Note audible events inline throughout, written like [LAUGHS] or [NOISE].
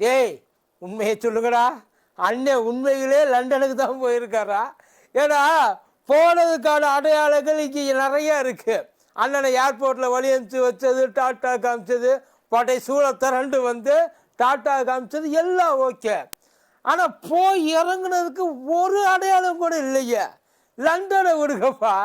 டேய் உண்மையை சொல்லுங்கடா. அண்ணன் உண்மையிலே லண்டனுக்கு தான் போயிருக்காரா? ஏன்னா போனதுக்கான அடையாளங்கள் இங்கே நிறைய இருக்குது அண்ணனை ஏர்போர்ட்டில் வழி அனுப்பிச்சு வச்சது டாட்டா காமிச்சது படை சூழ திரண்டு வந்து டாட்டா காமிச்சது எல்லாம் ஓகே. ஆனால் போய் இறங்குனதுக்கு ஒரு அடையாளம் கூட இல்லையே. லண்டனை விடுங்கப்பா.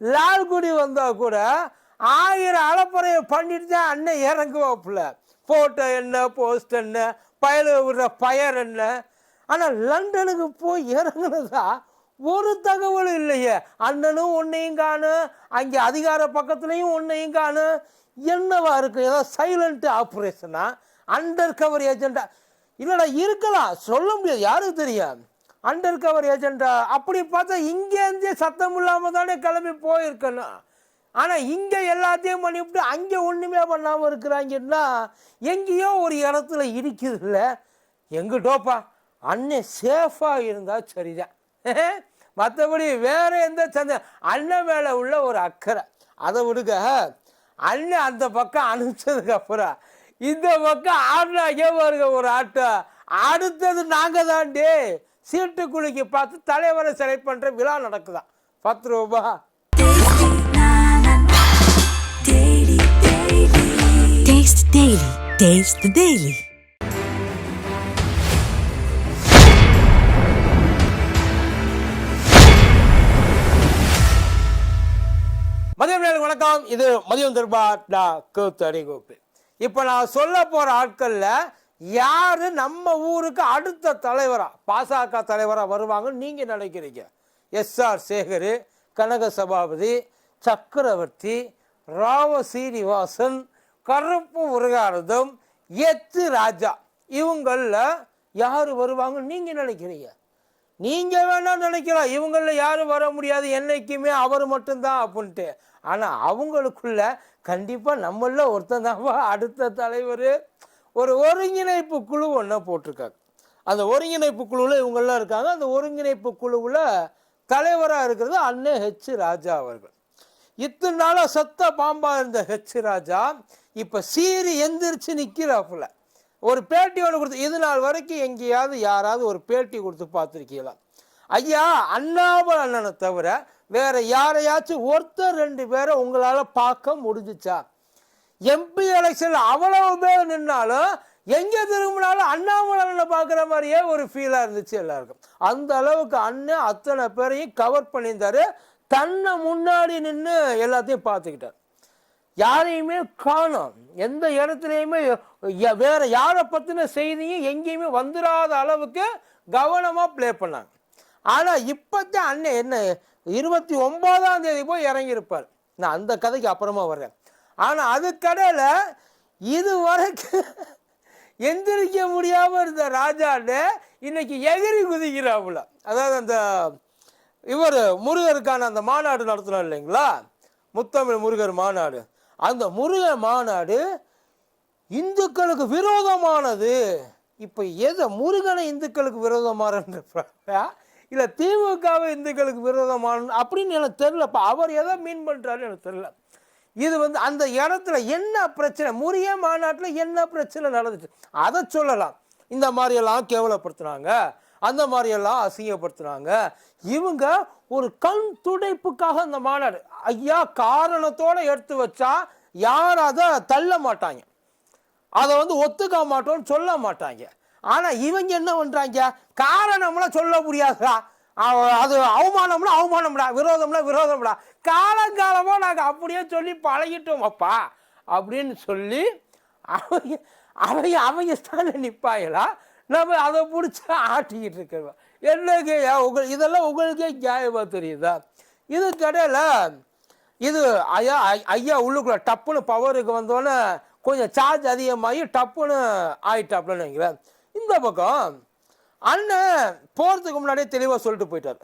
லால்குடி வந்தால் கூட ஆயிரம் அலப்பறையை பண்ணிட்டு தான் அண்ணன் இறங்குவாப்புல. ஃபோட்டோ என்ன போஸ்ட் என்ன பயல விடுற பயர் என்ன ஆனால் லண்டனுக்கு போய் இறங்குனதா ஒரு தகவலும் இல்லையே. அண்ணனும் ஒன்றையும் காணும் அங்கே அதிகார பக்கத்துலேயும் ஒன்றையும் காணும் என்னவா இருக்குது ஏதோ சைலண்ட் ஆப்ரேஷனா அண்டர் கவர் ஏஜெண்டா இல்லைடா இருக்கலாம். சொல்ல முடியாது. யாருக்கு தெரியும்? அண்டர் கவர் ஏஜெண்டா அப்படி பார்த்தா இங்கேருந்தே சத்தம் இல்லாமல் தானே கிளம்பி போயிருக்கணும். ஆனால் இங்கே எல்லாத்தையும் பண்ணிவிட்டு அங்கே ஒன்றுமே பண்ணாமல் இருக்கிறாங்கன்னா எங்கேயோ ஒரு இடத்துல இருக்குதுல்ல எங்கிட்டோப்பா. அண்ணன் சேஃபாக இருந்தால் சரிதான். [LAUGHS] மற்றபடி வேறு எந்த சந்த அண்ணன் மேலே உள்ள ஒரு அக்கறை. அதை விடுங்க. அண்ணன் அந்த பக்கம் அனுப்பிச்சதுக்கப்புறம் இந்த பக்கம் ஆடினாக்கே பாருங்க ஒரு ஆட்டம் அடுத்தது நாங்கள் தாண்டி சீட்டு குலுக்கி பார்த்து தலைவரை செலக்ட் பண்ணுற விழா நடக்குதான். பத்து ரூபா Daily. Taste the Daily. மதியம் வணக்கம் இது மதியம் திருபா டா கூத்தடி கூப்பு இப்போ நான் சொல்ல போகிற ஆட்களில் யார் நம்ம ஊருக்கு அடுத்த தலைவரா பாசக தலைவராக வருவாங்கன்னு நீங்கள் நினைக்கிறீங்க எஸ்ஆர் சேகர் கனக சபாபதி சக்கரவர்த்தி ராவ சீனிவாசன் கருப்பு முருகானந்தம் எத்து ராஜா. இவங்களில் யார் வருவாங்கன்னு நீங்கள் நினைக்கிறீங்க. நீங்கள் வேணால் நினைக்கலாம். இவங்களில் யாரும் வர முடியாது. என்றைக்குமே அவர் மட்டும்தான் அப்படின்ட்டு. ஆனால் அவங்களுக்குள்ள கண்டிப்பாக நம்மள ஒருத்தன் தான் அடுத்த தலைவர். ஒரு ஒருங்கிணைப்பு குழு ஒன்று போட்டிருக்காங்க. அந்த ஒருங்கிணைப்பு குழுவில் இவங்கெல்லாம் இருக்காங்க. அந்த ஒருங்கிணைப்பு குழுவில் தலைவராக இருக்கிறது அண்ணே ஹெச் ராஜா அவர்கள். இத்தனை நாளாக சத்த பாம்பாக இருந்த ஹெச் ராஜா இப்போ சீறி எந்திரிச்சு நிற்கிறாப்புல ஒரு பேட்டி ஒன்று கொடுத்து இது நாள் வரைக்கும் எங்கேயாவது யாராவது ஒரு பேட்டி கொடுத்து பார்த்துருக்கீங்களா? ஐயா அண்ணாமல் அண்ணனை தவிர வேற யாரையாச்சும் ஒருத்தர் ரெண்டு பேரை உங்களால் பார்க்க முடிஞ்சுச்சா? எம்பி எலெக்ஷனில் அவ்வளவு பேர் நின்னாலும் எங்கே திரும்பினாலும் அண்ணாமலை அண்ணனை பார்க்குற மாதிரியே ஒரு ஃபீலாக இருந்துச்சு எல்லாருக்கும். அந்த அளவுக்கு அண்ணன் அத்தனை பேரையும் கவர் பண்ணியிருந்தாரு. தன்னை முன்னாடி நின்று எல்லாத்தையும் பார்த்துக்கிட்டார். யாரையுமே காணும். எந்த இடத்துலையுமே வேற யாரை பற்றின செய்தியும் எங்கேயுமே வந்துடாத அளவுக்கு கவனமாக ப்ளே பண்ணாங்க. ஆனால் இப்போத்தான் அண்ணன் என்ன இருபத்தி ஒம்போதாம் தேதி போய் இறங்கியிருப்பார். நான் அந்த கதைக்கு அப்புறமா வர்றேன். ஆனால் அதுக்கடையில் இது வரைக்கும் எந்திரிக்க முடியாமல் இருந்த ராஜாண்டு இன்னைக்கு எகிரி குதிக்கிறாப்புல. அதாவது அந்த இவர் முருகருக்கான அந்த மாநாடு நடத்துனோம் இல்லைங்களா? முத்தமிழ் முருகர் மாநாடு. அந்த முருகர் மாநாடு இந்துக்களுக்கு விரோதமானது. இப்போ எதை முருகனை இந்துக்களுக்கு விரோதமானன்றா இல்லை திமுகவை இந்துக்களுக்கு விரோதமான அப்படின்னு எனக்கு தெரிலப்பா அவர் எதை மீன் பண்ணுறாருன்னு எனக்கு தெரில இது வந்து அந்த இடத்துல என்ன பிரச்சனை? முறிய மாநாட்டில் என்ன பிரச்சனை நடந்துச்சு? அதை சொல்லலாம். இந்த மாதிரியெல்லாம் கேவலப்படுத்துனாங்க அந்த மாதிரியெல்லாம் அசிங்கப்படுத்துனாங்க இவங்க ஒரு கண் துடைப்புக்காக அந்த மாநாடு ஐயா காரணத்தோடு எடுத்து வச்சா யாரும் அதை தள்ள மாட்டாங்க. அதை வந்து ஒத்துக்க மாட்டோம்னு சொல்ல மாட்டாங்க. ஆனால் இவங்க என்ன பண்ணுறாங்க காரணம்லாம் சொல்ல முடியாதா அது அவமானம்னா அவமானம்டா விரோதம்னா விரோதம்டா. காலங்காலமாக நாங்கள் அப்படியே சொல்லி பழகிட்டோம் அப்பா அப்படின்னு சொல்லி அவங்க அவங்க அவங்க ஸ்டாலில் நிற்பாங்களா நம்ம அதை பிடிச்சி ஆட்டிக்கிட்டு இருக்கிறோம். என்னங்க உங்க இதெல்லாம் உங்களுக்கே நியாயமாக தெரியுதா? இது கடையில் இது ஐயா ஐயா உள்ளுக்குள்ள டப்புன்னு பவருக்கு வந்தோடனே கொஞ்சம் சார்ஜ் அதிகமாகி டப்புன்னு ஆயிட்டாப்லன்னு வைங்களேன் இந்த பக்கம் அண்ணன் போகிறதுக்கு முன்னாடியே தெளிவாக சொல்லிட்டு போயிட்டார்.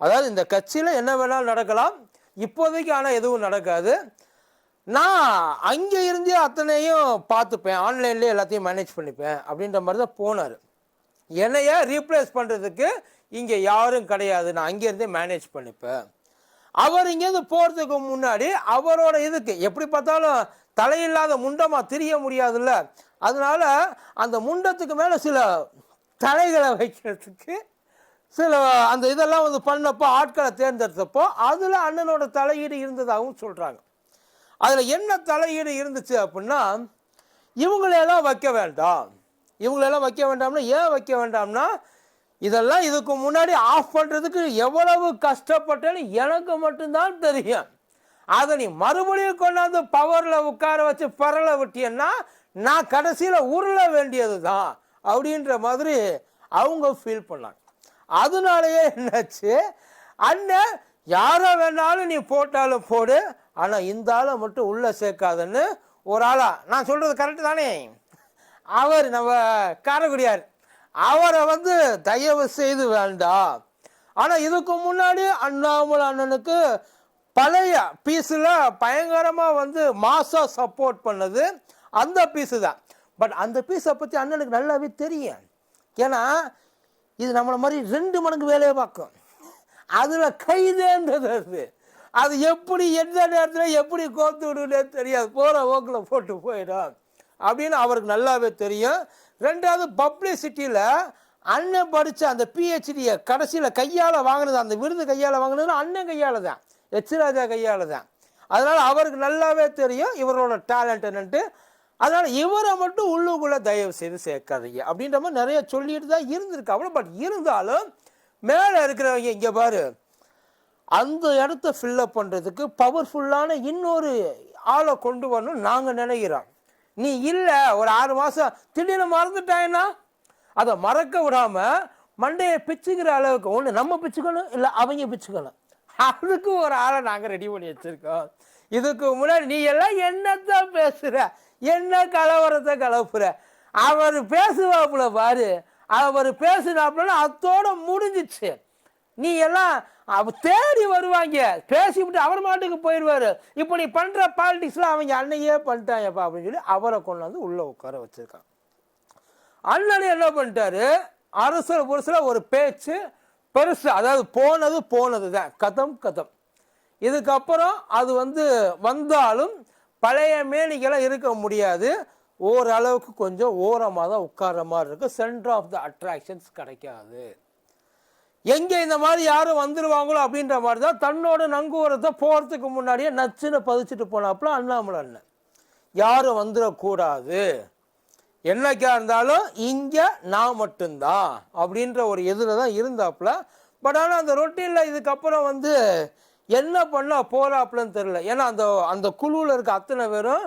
அதாவது இந்த கட்சியில் என்ன வேணாலும் நடக்கலாம். இப்போதைக்கு ஆனால் எதுவும் நடக்காது. நான் அங்கே இருந்தே அத்தனையும் பார்த்துப்பேன். ஆன்லைன்லேயே எல்லாத்தையும் மேனேஜ் பண்ணிப்பேன் அப்படின்ற மாதிரி தான் போனார். என்னைய ரீப்ளேஸ் பண்ணுறதுக்கு இங்கே யாரும் கிடையாது. நான் அங்கேருந்தே மேனேஜ் பண்ணிப்பேன். அவர் இங்கேருந்து போகிறதுக்கு முன்னாடி அவரோட இதுக்கு எப்படி பார்த்தாலும் தலையில்லாத முண்டமாக திரிய முடியாதுல்ல. அதனால் அந்த முண்டத்துக்கு மேலே சில தலைகளை வைக்கிறதுக்கு சில அந்த இதெல்லாம் வந்து பண்ணப்போ ஆட்களை தேர்ந்தெடுத்தப்போ அதில் அண்ணனோட தலையீடு இருந்ததாகவும் சொல்கிறாங்க அதில் என்ன தலையீடு இருந்துச்சு அப்படின்னா இவங்களையெல்லாம் வைக்க வேண்டாம். இவங்களெல்லாம் வைக்க வேண்டாம்னா ஏன் வைக்க வேண்டாம்னா இதெல்லாம் இதுக்கு முன்னாடி ஆஃப் பண்ணுறதுக்கு எவ்வளவு கஷ்டப்பட்டேன்னு எனக்கு மட்டும்தான் தெரியும். அதை நீ மறுபடியும் கொண்டாந்து பவரில் உட்கார வச்சு பரல விட்டியன்னா நான் கடைசியில் உருள வேண்டியது தான் அப்படின்ற மாதிரி அவங்க ஃபீல் பண்ணாங்க. அதனாலயே என்னாச்சு? அண்ணன் யாரை வேணாலும் நீ போட்டாலும் போடு ஆனால் இந்த ஆளை மட்டும் உள்ளே சேர்க்காதுன்னு ஒரு ஆளா நான் சொல்கிறது கரெக்டு தானே? அவர் நம்ம காரக்குடியார். அவரை வந்து தயவு செய்து வேண்டாம். ஆனால் இதுக்கு முன்னாடி அண்ணாமலை அண்ணனுக்கு பழைய பீஸில் பயங்கரமாக வந்து மாசாக சப்போர்ட் பண்ணது அந்த பீஸு தான். பட் அந்த பீஸை பற்றி அண்ணனுக்கு நல்லாவே தெரியும். ஏன்னா இது நம்மளை மாதிரி ரெண்டு மடங்கு வேலையை பார்க்கும். அதில் கைதேன்றது அது. அது எப்படி எந்த நேரத்தில் எப்படி கோத்து விடுனே தெரியாது. போகிற ஓக்கில் போட்டு போயிடும். அப்படின்னு அவருக்கு நல்லாவே தெரியும். ரெண்டாவது பப்ளிசிட்டியில் அண்ணன் படித்த அந்த பிஹெச்டியை கடைசியில் கையால் வாங்கினது அந்த விருது கையால் வாங்கினது அண்ணன் கையால் தான் எச்ராஜா கையால் தான் அதனால் அவருக்கு நல்லாவே தெரியும் இவரோட டேலண்ட் என்னன்ட்டு. அதனால் இவரை மட்டும் உள்ளுக்குள்ளே தயவு செய்து சேர்க்காதீங்க அப்படின்ற மாதிரி நிறைய சொல்லிட்டு தான் இருந்திருக்கு அவ்வளோ பட் இருந்தாலும் மேலே இருக்கிறவங்க இங்கே பாரு அந்த இடத்த ஃபில்லப் பண்ணுறதுக்கு பவர்ஃபுல்லான இன்னொரு ஆளை கொண்டு வரணும் நாங்கள் நினைக்கிறோம். நீ இல்லை ஒரு ஆறு மாதம் திடீர்னு மறந்துட்டாயின்னா அதை மறக்க விடாமல் மண்டையை பிச்சுக்கிற அளவுக்கு ஒன்று நம்ம பிச்சுக்கணும் இல்லை அவங்க பிச்சுக்கணும். அதுக்கு ஒரு ஆளை நாங்கள் ரெடி பண்ணி வச்சுருக்கோம். இதுக்கு முன்னாடி நீ எல்லாம் என்னத்தான் பேசுகிற என்ன கலவரத்தை கலப்புற? அவர் பேசுவாப்புல பாரு. அவர் பேசினாப்புலன்னு அத்தோடு முடிஞ்சிச்சு. நீ எல்லாம் அவ தேடி வருவாங்க. பேசிவிட்டு அவர் மாட்டுக்கு போயிடுவாரு. இப்போ நீ பண்ணுற பாலிடிக்ஸ்லாம் அவங்க அன்னையே பண்ணிட்டாங்கப்பா அப்படின்னு சொல்லி அவரை கொண்டு வந்து உள்ளே உட்கார வச்சுருக்கான் அண்ணன் என்ன பண்ணிட்டாரு? அரசர் புரசில் ஒரு பேச்சு பெருசு. அதாவது போனது போனது தான். கதம் கதம். இதுக்கப்புறம் அது வந்து வந்தாலும் பழைய மேனிக்கெல்லாம் இருக்க முடியாது. ஓரளவுக்கு கொஞ்சம் ஓரமாக தான் உட்கார்ற மாதிரி இருக்கும் சென்டர் ஆஃப் த அட்ராக்ஷன்ஸ் கிடைக்காது. எங்கே இந்த மாதிரி யாரும் வந்துடுவாங்களோ அப்படின்ற மாதிரி தான் தன்னோட நங்கூரத்தை போகிறதுக்கு முன்னாடியே நச்சுன்னு பதிச்சுட்டு போனாப்புல அண்ணாமலை அண்ணன். யாரும் வந்துடக்கூடாது என்னைக்கா இருந்தாலும் இங்கே நான் மட்டும்தான் அப்படின்ற ஒரு எதில் தான் இருந்தாப்புல. பட் ஆனால் அந்த ரொட்டீனில் இதுக்கப்புறம் வந்து என்ன பண்ண போகிறாப்புலன்னு தெரில ஏன்னா அந்த அந்த குழுவில் இருக்க அத்தனை பேரும்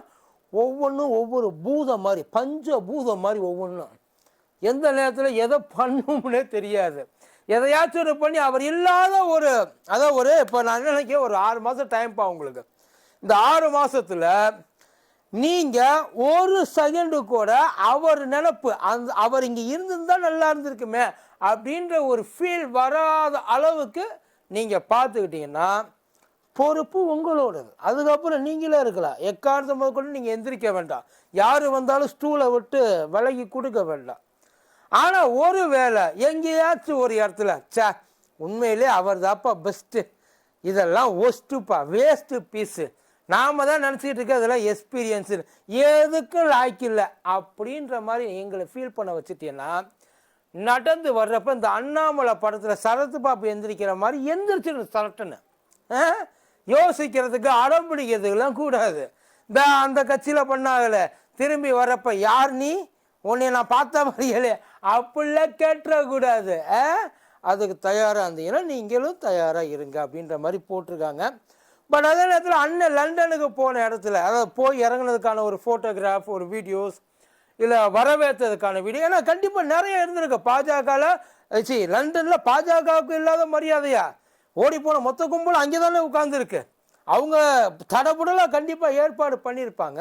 ஒவ்வொன்றும் ஒவ்வொரு பூதம் மாதிரி பஞ்ச பூதம் மாதிரி ஒவ்வொன்றும் எந்த நேரத்தில் எதை பண்ணும்னே தெரியாது. எதையாச்சும் ஒரு பண்ணி அவர் இல்லாத ஒரு அதான் ஒரு இப்போ நான் என்ன நினைக்கிறேன் ஒரு ஆறு மாதம் டைம்ப்பா உங்களுக்கு. இந்த ஆறு மாதத்தில் நீங்கள் ஒரு செகண்டு கூட அவர் நினப்பு அந்த அவர் இங்கே இருந்திருந்தால் நல்லா இருந்திருக்குமே அப்படின்ற ஒரு ஃபீல் வராத அளவுக்கு நீங்கள் பார்த்துக்கிட்டீங்கன்னா பொறுப்பு உங்களோடது. அதுக்கப்புறம் நீங்களே இருக்கலாம். எக்காரணத்தை கூட நீங்கள் எந்திரிக்க வேண்டாம். யார் வந்தாலும் ஸ்டூலை விட்டு விலகி கொடுக்க வேண்டாம். ஆனால் ஒரு வேளை எங்கேயாச்சும் ஒரு இடத்துல ச்சே உண்மையிலே அவர் தாப்பா பெஸ்ட்டு இதெல்லாம் ஒஸ்ட்டுப்பா வேஸ்ட்டு பீஸு நாம தான் நினச்சிக்கிட்டு இருக்க அதெல்லாம் எக்ஸ்பீரியன்ஸு எதுக்கும் லாய்க்கில்லை அப்படின்ற மாதிரி எங்களை ஃபீல் பண்ண வச்சுட்டீங்கன்னா நடந்து வர்றப்ப இந்த அண்ணாமலை படத்தில் சரத்து பாப்பு எந்திரிக்கிற மாதிரி எந்திரிச்சிடும் சரட்டுன்னு யோசிக்கிறதுக்கு அடம் பிடிக்கிறதுக்கெல்லாம் கூடாது. இந்த அந்த கட்சியில் பண்ணாகல திரும்பி வர்றப்ப யார் நீ? உன்னை நான் பார்த்த மாதிரியே அப்படிலாம் கேட்டுறக்கூடாது ஆ? அதுக்கு தயாராக இருந்தீங்கன்னா நீங்களும் தயாராக இருங்க அப்படின்ற மாதிரி போட்டிருக்காங்க. பட் அதே நேரத்தில் அண்ணன் லண்டனுக்கு போன இடத்துல அதாவது போய் இறங்குனதுக்கான ஒரு ஃபோட்டோகிராஃப் ஒரு வீடியோஸ் இல்லை வரவேற்றதுக்கான வீடியோ ஏன்னா கண்டிப்பாக நிறைய இருந்திருக்கு. பாஜகவில் சி லண்டனில் பாஜகவுக்கு இல்லாத மரியாதையா? ஓடி போன மொத்த கும்பலும் அங்கே தானே உட்காந்துருக்கு அவங்க தடபுடலாக கண்டிப்பாக ஏற்பாடு பண்ணியிருப்பாங்க.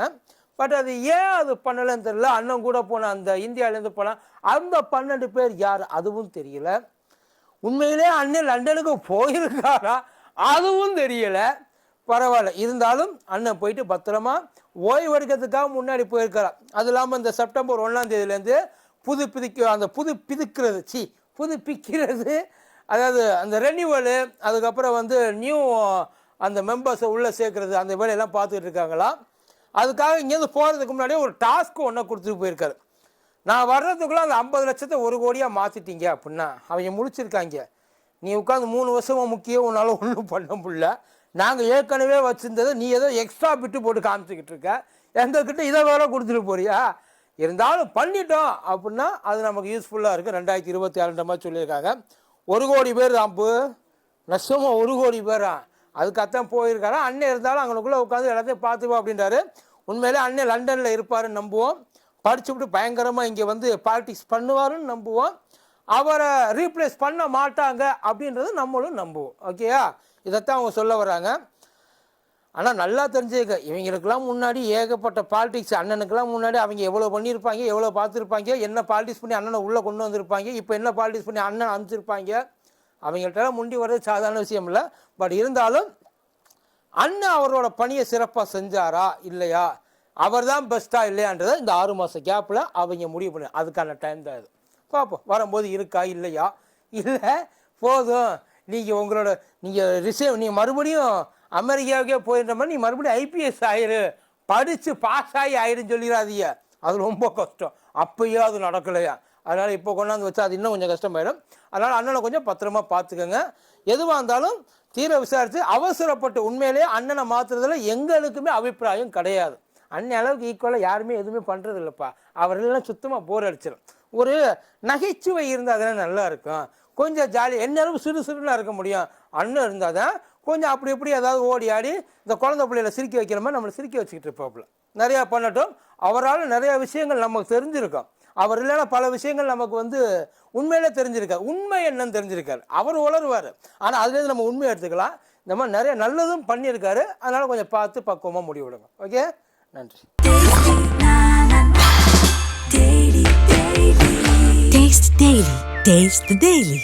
பட் அது ஏன் அது பண்ணலைன்னு தெரியல. அண்ணன் கூட போன அந்த இந்தியாவிலேருந்து போனால் அந்த பன்னெண்டு பேர் யார் அதுவும் தெரியல. உண்மையிலே அண்ணன் லண்டனுக்கு போயிருக்காரா? அதுவும் தெரியல. பரவாயில்ல. இருந்தாலும் அண்ணன் போயிட்டு பத்திரமா ஓய்வு எடுக்கிறதுக்காக முன்னாடி போயிருக்கிறார் அது இல்லாமல் இந்த செப்டம்பர் ஒன்றாம் தேதியிலேருந்து புது பிதிக்க அந்த புது பிதுக்கிறது சி புதுப்பிக்கிறது அதாவது அந்த ரெனிவலு அதுக்கப்புறம் வந்து நியூ அந்த மெம்பர்ஸை உள்ளே சேர்க்குறது அந்த வேலையெல்லாம் பார்த்துக்கிட்டு இருக்காங்களாம் அதுக்காக இங்கேருந்து போகிறதுக்கு முன்னாடியே ஒரு டாஸ்க் ஒன்று கொடுத்துட்டு போயிருக்காரு. நான் வர்றதுக்குள்ளே அந்த ஐம்பது லட்சத்தை ஒரு கோடியாக மாற்றிட்டீங்க அப்படின்னா அவங்க முழிச்சிருக்காங்க. நீ உட்காந்து மூணு வருஷமாக முக்கியம் உன்னால் ஒன்றும் பண்ண முடியல. நாங்கள் ஏற்கனவே வச்சுருந்ததை நீ ஏதோ எக்ஸ்ட்ரா பிட்டு போட்டு காமிச்சிக்கிட்டு இருக்க. எங்ககிட்ட இதை வேற கொடுத்துட்டு போறியா? இருந்தாலும் பண்ணிட்டோம் அப்படின்னா அது நமக்கு யூஸ்ஃபுல்லாக இருக்குது ரெண்டாயிரத்தி இருபத்தி ஏழு மாதிரி சொல்லியிருக்காங்க. ஒரு கோடி பேர் தான் நஷ்டமாக ஒரு கோடி பேரா? அதுக்காகத்தான் போயிருக்காரு. அண்ணன் இருந்தாலும் அவங்களுக்குள்ளே உட்காந்து எல்லாத்தையும் பார்த்துப்போம் அப்படின்றாரு. உண்மையிலே அண்ணன் லண்டனில் இருப்பாருன்னு நம்புவோம். படிச்சுவிட்டு பயங்கரமாக இங்கே வந்து பாலிடிக்ஸ் பண்ணுவாருன்னு நம்புவோம். அவரை ரீப்ளேஸ் பண்ண மாட்டாங்க அப்படின்றது நம்மளும் நம்புவோம். ஓகேயா இதைத்தான் அவங்க சொல்ல வராங்க ஆனால் நல்லா தெரிஞ்சுக்க இவங்களுக்கெல்லாம் முன்னாடி ஏகப்பட்ட பாலிடிக்ஸ் அண்ணனுக்கெல்லாம் முன்னாடி அவங்க எவ்வளோ பண்ணியிருப்பாங்க எவ்வளோ பார்த்துருப்பாங்க என்ன பாலிடிக்ஸ் பண்ணி அண்ணனை உள்ளே கொண்டு வந்திருப்பாங்க இப்போ என்ன பாலிடிக்ஸ் பண்ணி அண்ணன் அனுப்பிச்சிருப்பாங்க. அவங்கள்ட்ட முண்டி வர்றது சாதாரண விஷயம் இல்லை. பட் இருந்தாலும் அண்ணன் அவரோட பணியை சிறப்பாக செஞ்சாரா? இல்லையா? அவர் தான் பெஸ்ட்டாக இல்லையான்றதை இந்த ஆறு மாத கேப்பில் அவங்க முடிவு பண்ணு அதுக்கான டைம் தான் இது. பார்ப்போம். வரும்போது இருக்கா? இல்லையா? இல்லை போதும். நீங்கள் உங்களோட நீங்கள் ரிசீவ் நீங்கள் மறுபடியும் அமெரிக்காவுக்கே போயிடுற மாதிரி நீ மறுபடியும் ஐபிஎஸ் ஆயிரு. படித்து பாஸ் ஆகி ஆயிருன்னு சொல்லிடாதீங்க அது ரொம்ப கஷ்டம். அப்பயோ அது நடக்கலையா? அதனால் இப்போ கொண்டாந்து வச்சா அது இன்னும் கொஞ்சம் கஷ்டமாயிடும். அதனால் அண்ணனை கொஞ்சம் பத்திரமா பார்த்துக்கோங்க. எதுவாக இருந்தாலும் தீர விசாரித்து அவசரப்பட்டு உண்மையிலேயே அண்ணனை மாற்றுறதுல எங்களுக்குமே அபிப்பிராயம் கிடையாது. அண்ணன் அளவுக்கு ஈக்குவலாக யாருமே எதுவுமே பண்ணுறது இல்லைப்பா அவரெல்லாம் சுத்தமாக போர் அடிச்சிடும் ஒரு நகைச்சுவை இருந்தால் தானே நல்லா இருக்கும். கொஞ்சம் ஜாலி எந்நேரம் சிறு சிறுலாம் இருக்க முடியும். அண்ணன் இருந்தால் தான் கொஞ்சம் அப்படி இப்படி ஏதாவது ஓடி ஆடி இந்த குழந்தை பிள்ளைகளை சிரிக்க வைக்கிற மாதிரி நம்மளை சிரிக்க வச்சுக்கிட்டு இருப்பாப்புல. நிறையா பண்ணட்டும். அவரால் நிறையா விஷயங்கள் நமக்கு தெரிஞ்சிருக்கும். அவர் இல்லைன்னா பல விஷயங்கள் நமக்கு வந்து உண்மையிலே தெரிஞ்சிருக்காரு உண்மை என்னன்னு தெரிஞ்சிருக்காரு அவர் உளருவார் ஆனால் அதுலேருந்து நம்ம உண்மையை எடுத்துக்கலாம். இந்த மாதிரி நிறைய நல்லதும் பண்ணியிருக்காரு. அதனால் கொஞ்சம் பார்த்து பக்குவமாக முடிவெடுங்க. ஓகே? நன்றி. Taste Daily. Taste the Daily.